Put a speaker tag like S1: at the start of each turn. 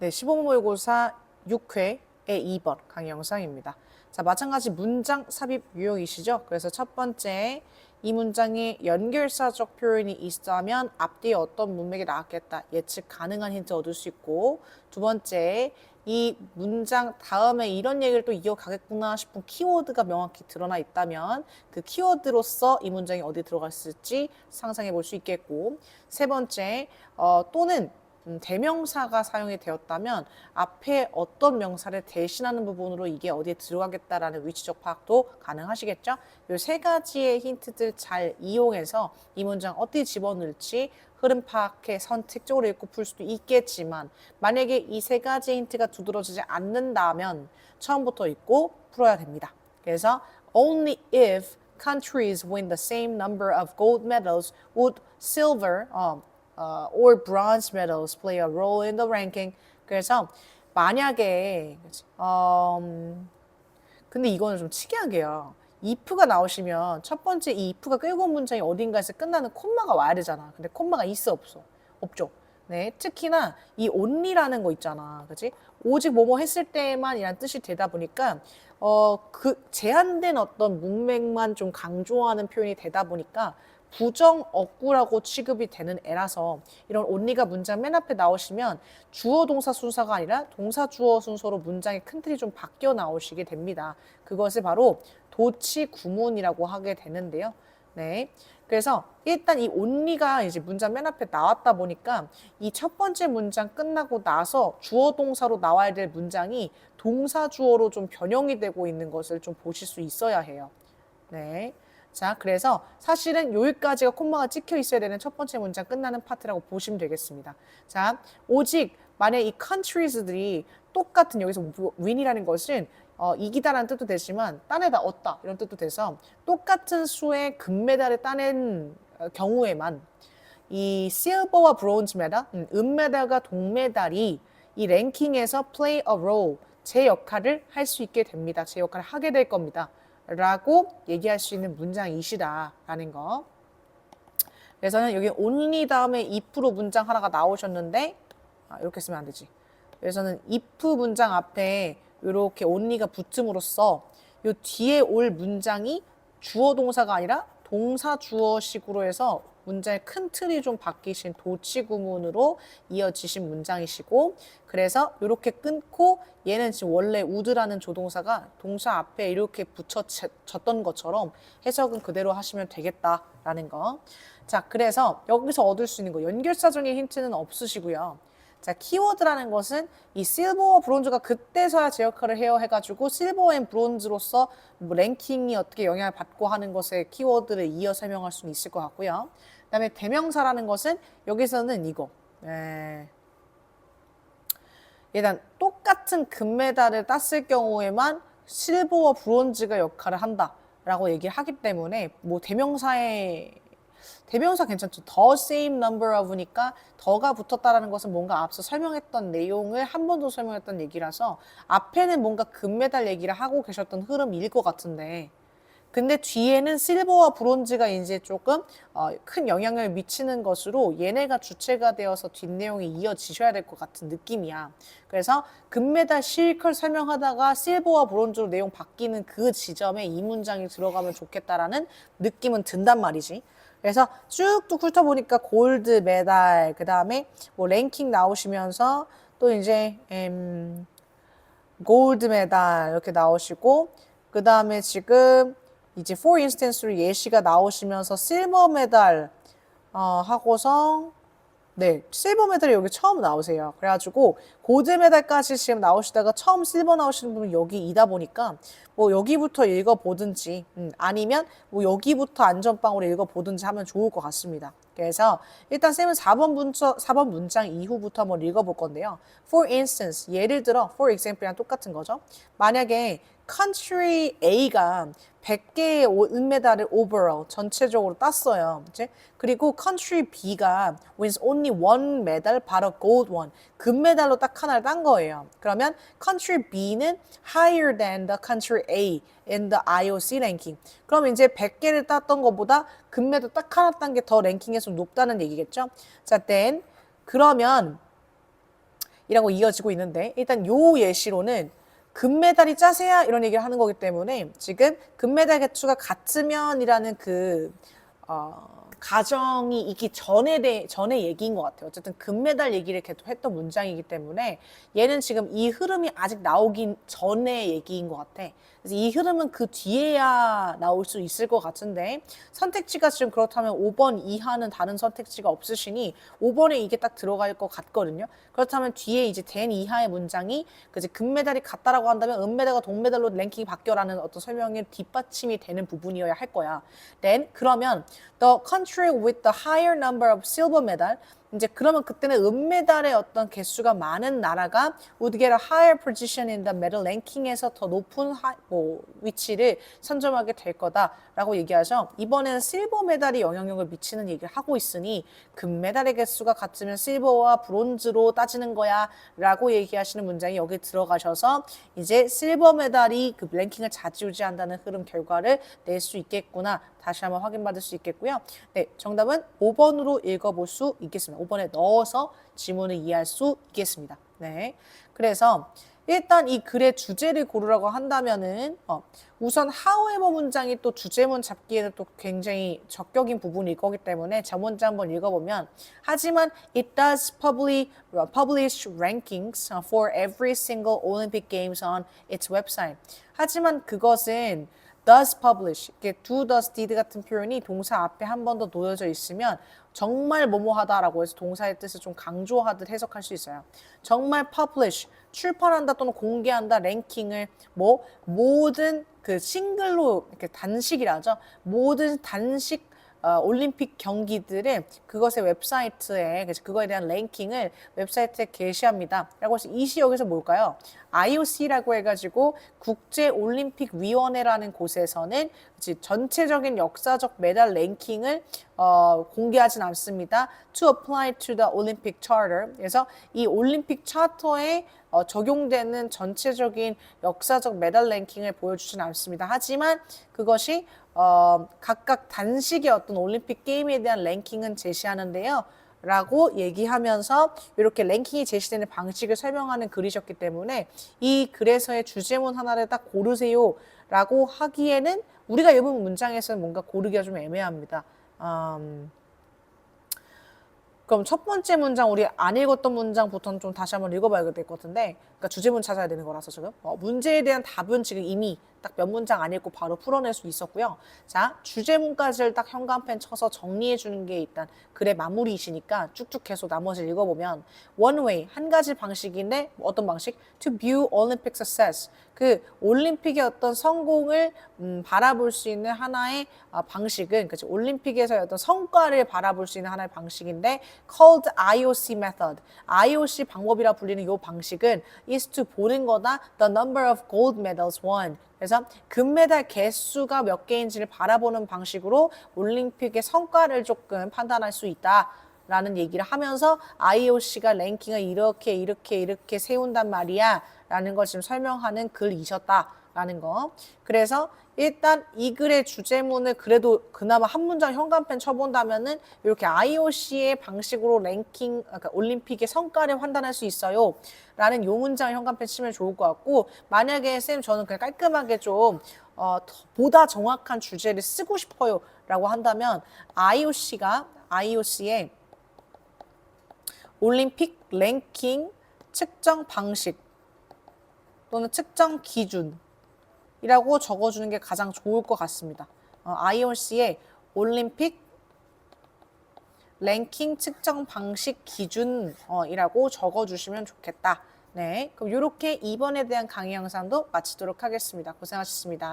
S1: 네, 15분 모의고사 6회의 2번 강의 영상입니다. 자, 마찬가지 문장 삽입 유형이시죠? 그래서 첫 번째, 이 문장에 연결사적 표현이 있다면 앞뒤에 어떤 문맥이 나왔겠다. 예측 가능한 힌트 얻을 수 있고, 두 번째, 이 문장 다음에 이런 얘기를 또 이어가겠구나 싶은 키워드가 명확히 드러나 있다면 그 키워드로서 이 문장이 어디 들어갔을지 상상해 볼 수 있겠고, 세 번째, 어, 또는 음, 대명사가 사용이 되었다면 앞에 어떤 명사를 대신하는 부분으로 이게 어디에 들어가겠다라는 위치적 파악도 가능하시겠죠? 이 세 가지의 힌트들 잘 이용해서 이 문장 어떻게 집어넣을지 흐름 파악해 선택적으로 읽고 풀 수도 있겠지만 만약에 이 세 가지 힌트가 두드러지지 않는다면 처음부터 읽고 풀어야 됩니다. 그래서 only if countries win the same number of gold medals would silver 어, or bronze medals play a role in the ranking. 그래서 만약에? 어, 음, 근데 이거는 좀 특이하게요. if가 나오시면 첫 번째 이 if가 끌고 온 문장이 어딘가에서 끝나는 콤마가 와야 되잖아. 근데 콤마가 있어 없어? 없죠. 네, 특히나 이 only라는 거 있잖아. 그지? 오직 뭐뭐 했을 때만이란 뜻이 되다 보니까 어, 그 제한된 어떤 문맥만 좀 강조하는 표현이 되다 보니까 부정 어구라고 취급이 되는 애라서 이런 only가 문장 맨 앞에 나오시면 주어 동사 순서가 아니라 동사 주어 순서로 문장의 큰 틀이 좀 바뀌어 나오시게 됩니다. 그것을 바로 도치 구문이라고 하게 되는데요. 네. 그래서 일단 이 only가 이제 문장 맨 앞에 나왔다 보니까 이 첫 번째 문장 끝나고 나서 주어 동사로 나와야 될 문장이 동사 주어로 좀 변형이 되고 있는 것을 좀 보실 수 있어야 해요. 네. 자, 그래서 사실은 여기까지가 콤마가 찍혀 있어야 되는 첫 번째 문장 끝나는 파트라고 보시면 되겠습니다. 자, 오직 만약 이 countries들이 똑같은 여기서 win이라는 것은 어, 이기다라는 뜻도 되지만 따내다 얻다 이런 뜻도 돼서 똑같은 수의 금메달을 따낸 어, 경우에만 이 silver와 bronze 메달, 음, 은메달과 동메달이 이 랭킹에서 play a role 제 역할을 할 수 있게 됩니다. 제 역할을 하게 될 겁니다. 라고 얘기할 수 있는 문장이시다라는 거. 그래서는 여기 only 다음에 if로 문장 하나가 나오셨는데 아, 이렇게 쓰면 안 되지. 그래서는 if 문장 앞에 이렇게 only가 붙음으로써 이 뒤에 올 문장이 주어 동사가 아니라 동사 주어식으로 해서 문장의 큰 틀이 좀 바뀌신 도치 구문으로 이어지신 문장이시고 그래서 이렇게 끊고 얘는 지금 원래 우드라는 조동사가 동사 앞에 이렇게 붙여졌던 것처럼 해석은 그대로 하시면 되겠다라는 거. 자, 그래서 여기서 얻을 수 있는 거 연결사적인 힌트는 없으시고요. 자, 키워드라는 것은 이 실버와 브론즈가 그때서야 제 역할을 해요 해가지고 실버 앤 브론즈로서 뭐 랭킹이 어떻게 영향을 받고 하는 것에 키워드를 이어 설명할 수는 있을 것 같고요. 그 다음에 대명사라는 것은 여기서는 이거. 네. 일단 똑같은 금메달을 땄을 경우에만 실버와 브론즈가 역할을 한다라고 얘기를 하기 때문에 뭐 대명사의 대명사 괜찮죠. the same number of니까 더가 붙었다라는 것은 뭔가 앞서 설명했던 내용을 한 번 더 설명했던 얘기라서 앞에는 뭔가 금메달 얘기를 하고 계셨던 흐름일 것 같은데 근데 뒤에는 실버와 브론즈가 이제 조금 어, 큰 영향을 미치는 것으로 얘네가 주체가 되어서 뒷내용이 이어지셔야 될 것 같은 느낌이야. 그래서 금메달 실컷 설명하다가 실버와 브론즈로 내용 바뀌는 그 지점에 이 문장이 들어가면 좋겠다라는 느낌은 든단 말이지. 그래서 쭉쭉 훑어보니까 골드 메달, 그 다음에 뭐 랭킹 나오시면서 또 이제 음, 골드 메달 이렇게 나오시고 그 다음에 지금 이제 for instance로 예시가 나오시면서 실버 메달 어, 하고서 네, 실버 메달이 여기 처음 나오세요. 그래가지고 고드 메달까지 지금 나오시다가 처음 실버 나오시는 분은 여기 이다 보니까 뭐 여기부터 읽어보든지 음, 아니면 뭐 여기부터 안전빵으로 읽어보든지 하면 좋을 것 같습니다. 그래서 일단 쌤은 4번 문장, 4번 문장 이후부터 한번 읽어볼 건데요. For instance, 예를 들어 for example이랑 똑같은 거죠. 만약에 country A가 100개의 은메달을 overall 전체적으로 땄어요. 이제 그리고 country B가 wins only one medal, 바로 gold one. 금메달로 딱 하나를 딴 거예요. 그러면 country B는 higher than the country A in the IOC ranking. 그럼 이제 100개를 땄던 것보다 금메달 딱 하나 딴 게 더 랭킹에서 높다는 얘기겠죠? 자, then 그러면 이라고 이어지고 있는데 일단 요 예시로는 금메달이 짜세야 이런 얘기를 하는 거기 때문에 지금 금메달 개수가 같으면이라는 그 어, 가정이 있기 전에 대, 전에 얘기인 것 같아요. 어쨌든 금메달 얘기를 계속 했던 문장이기 때문에 얘는 지금 이 흐름이 아직 나오긴 전에 얘기인 것 같아. 그래서 이 흐름은 그 뒤에야 나올 수 있을 것 같은데 선택지가 지금 그렇다면 5번 이하는 다른 선택지가 없으시니 5번에 이게 딱 들어갈 것 같거든요. 그렇다면 뒤에 이제 된 이하의 문장이 그 이제 금메달이 같다라고 한다면 은메달과 동메달로 랭킹이 바뀌어라는 어떤 설명의 뒷받침이 되는 부분이어야 할 거야. Then 그러면 the country with the higher number of silver medal 이제 그러면 그때는 은메달의 어떤 개수가 많은 나라가 would get a higher position in the medal ranking에서 더 높은 하, 뭐 위치를 선점하게 될 거다라고 얘기하죠. 이번에는 실버 메달이 영향력을 미치는 얘기를 하고 있으니 금메달의 개수가 같으면 실버와 브론즈로 따지는 거야라고 얘기하시는 문장이 여기 들어가셔서 이제 실버 메달이 그 랭킹을 좌지우지한다는 흐름 결과를 낼 수 있겠구나. 다시 한번 확인받을 수 있겠고요. 네, 정답은 5번으로 읽어볼 수 있겠습니다. 5번에 넣어서 지문을 이해할 수 있겠습니다. 네, 그래서 일단 이 글의 주제를 고르라고 한다면은 어, 우선 however 문장이 또 주제문 잡기에는 또 굉장히 적격인 부분일 거기 때문에 저 문장 한번 읽어보면 하지만 it does publish, publish rankings for every single Olympic Games on its website. 하지만 그것은 does publish 이렇게 do, does, did 같은 표현이 동사 앞에 한 번 더 놓여져 있으면 정말 뭐뭐하다라고 해서 동사의 뜻을 좀 강조하듯 해석할 수 있어요. 정말 publish 출판한다 또는 공개한다 랭킹을 뭐 모든 그 싱글로 이렇게 단식이라죠. 모든 단식 어, 올림픽 경기들을 그것의 웹사이트에 그래서 그거에 대한 랭킹을 웹사이트에 게시합니다. 라고 해서 이시 여기서 뭘까요? IOC라고 해가지고 국제 올림픽 위원회라는 곳에서는 전체적인 역사적 메달 랭킹을 어, 공개하진 않습니다. To apply to the Olympic Charter. 그래서 이 올림픽 차터에 어, 적용되는 전체적인 역사적 메달 랭킹을 보여주진 않습니다. 하지만 그것이 어, 각각 단식의 어떤 올림픽 게임에 대한 랭킹은 제시하는데요. 라고 얘기하면서 이렇게 랭킹이 제시되는 방식을 설명하는 글이셨기 때문에 이 글에서의 주제문 하나를 딱 고르세요 라고 하기에는 우리가 읽은 문장에서는 뭔가 고르기가 좀 애매합니다. 음, 그럼 첫 번째 문장 우리 안 읽었던 문장부터는 좀 다시 한번 읽어봐야 될 것 같은데 그러니까 주제문 찾아야 되는 거라서 지금 어, 문제에 대한 답은 지금 이미 딱 몇 문장 안 읽고 바로 풀어낼 수 있었고요. 자 주제문까지를 딱 현관펜 쳐서 정리해 주는 게 일단 글의 마무리이시니까 쭉쭉 계속 나머지 읽어보면 one way 한 가지 방식인데 어떤 방식? to view Olympic success 그 올림픽의 어떤 성공을 음, 바라볼 수 있는 하나의 아, 방식은 그치 올림픽에서의 어떤 성과를 바라볼 수 있는 하나의 방식인데 called IOC method IOC 방법이라 불리는 이 방식은 is to 보는 거다 the number of gold medals won 그래서 금메달 개수가 몇 개인지를 바라보는 방식으로 올림픽의 성과를 조금 판단할 수 있다. 라는 얘기를 하면서 IOC가 랭킹을 이렇게 이렇게 이렇게 세운단 말이야 라는 걸 지금 설명하는 글이셨다 라는 거. 그래서 일단 이 글의 주제문을 그래도 그나마 한 문장 현관펜 쳐본다면은 이렇게 IOC의 방식으로 랭킹 그러니까 올림픽의 성과를 판단할 수 있어요. 라는 요 문장 현관펜 치면 좋을 것 같고 만약에 쌤 저는 그냥 깔끔하게 좀 어, 더- 보다 정확한 주제를 쓰고 싶어요 라고 한다면 IOC가 IOC의 올림픽 랭킹 측정 방식 또는 측정 기준 이라고 적어주는 게 가장 좋을 것 같습니다. 어, IOC의 올림픽 랭킹 측정 방식 기준이라고 적어주시면 좋겠다. 네, 그럼 이렇게 2번에 대한 강의 영상도 마치도록 하겠습니다. 고생하셨습니다.